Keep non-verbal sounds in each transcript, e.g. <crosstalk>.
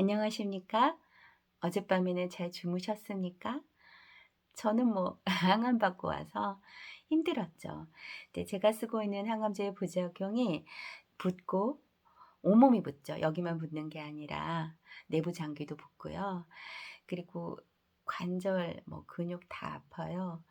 안녕하십니까? 어젯밤에는 잘 주무셨습니까? 저는 뭐 <laughs> 항암 받고 와서 힘들었죠. 근데 제가 쓰고 있는 항암제의 부작용이 붓고 온몸이 붓죠. 여기만 붓는 게 아니라 내부 장기도 붓고요. 그리고 관절, 뭐 근육 다 아파요.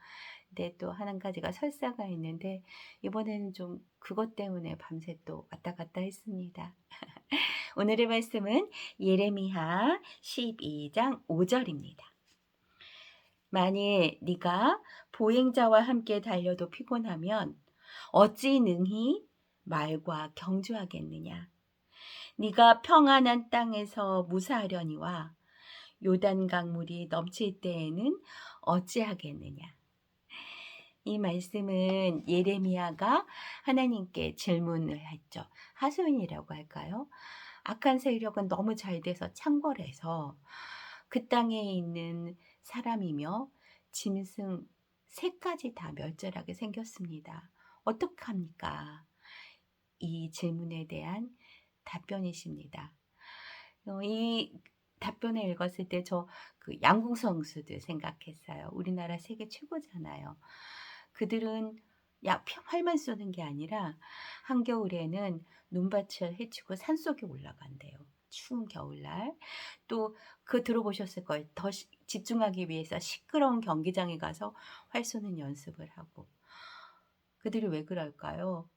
근데 또 한 가지가 설사가 있는데 이번에는 좀 그것 때문에 밤새 또 왔다 갔다 했습니다. <laughs> 오늘의 말씀은 예레미야 12장 5절입니다. 만일 네가 보행자와 함께 달려도 피곤하면 어찌 능히 말과 경주하겠느냐? 네가 평안한 땅에서 무사하려니와 요단강 물이 넘칠 때에는 어찌하겠느냐? 이 말씀은 예레미야가 하나님께 질문을 했죠. 하소연이라고 할까요? 악한 세력은 너무 잘 돼서 창궐해서 그 땅에 있는 사람이며 짐승 새까지 다 멸절하게 생겼습니다. 어떡합니까? 이 질문에 대한 답변이십니다. 어, 이 답변을 읽었을 때 저 그 양궁 선수들 생각했어요. 우리나라 세계 최고잖아요. 그들은 야, 활만 쏘는 게 아니라 한겨울에는 눈밭을 헤치고 산속에 올라간대요. 추운 겨울날. 또 그 들어보셨을 거예요. 더 시, 집중하기 위해서 시끄러운 경기장에 가서 활 쏘는 연습을 하고. 그들이 왜 그럴까요?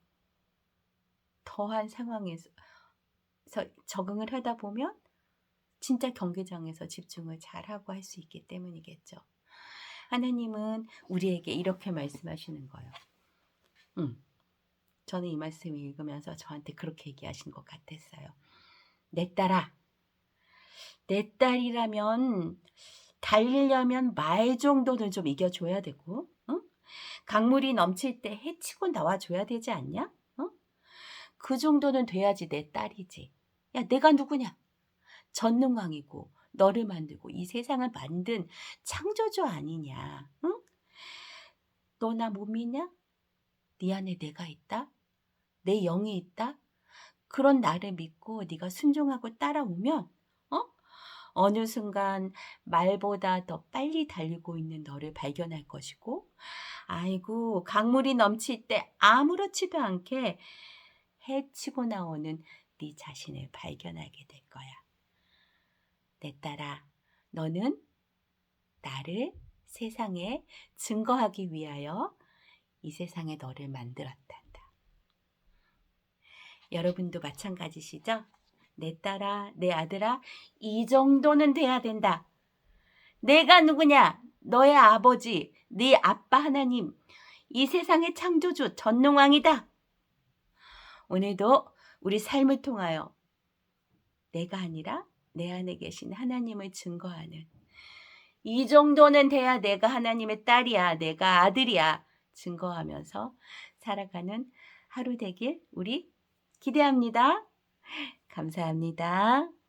더한 상황에서 적응을 하다 보면 진짜 경기장에서 집중을 잘하고 할 수 있기 때문이겠죠. 하나님은 우리에게 이렇게 말씀하시는 거예요. 음, 저는 이 말씀을 읽으면서 저한테 그렇게 얘기하신 것 같았어요. 내 딸아, 내 딸이라면 달리려면 말 정도는 좀 이겨줘야 되고, 응? 강물이 넘칠 때 해치고 나와줘야 되지 않냐? 응? 그 정도는 돼야지 내 딸이지. 야, 내가 누구냐? 전능왕이고 너를 만들고 이 세상을 만든 창조주 아니냐? 응? 너나 못 믿냐? 네 안에 내가 있다? 내 영이 있다? 그런 나를 믿고 네가 순종하고 따라오면 어? 어느 순간 말보다 더 빨리 달리고 있는 너를 발견할 것이고 아이고 강물이 넘칠 때 아무렇지도 않게 해치고 나오는 네 자신을 발견하게 될 거야. 내 딸아, 너는 나를 세상에 증거하기 위하여 이 세상에 너를 만들었단다. 여러분도 마찬가지시죠? 내 딸아, 내 아들아, 이 정도는 돼야 된다. 내가 누구냐? 너의 아버지, 네 아빠 하나님, 이 세상의 창조주, 전능왕이다. 오늘도 우리 삶을 통하여 내가 아니라 내 안에 계신 하나님을 증거하는 이 정도는 돼야 내가 하나님의 딸이야, 내가 아들이야 증거하면서 살아가는 하루 되길 우리 기대합니다. 감사합니다.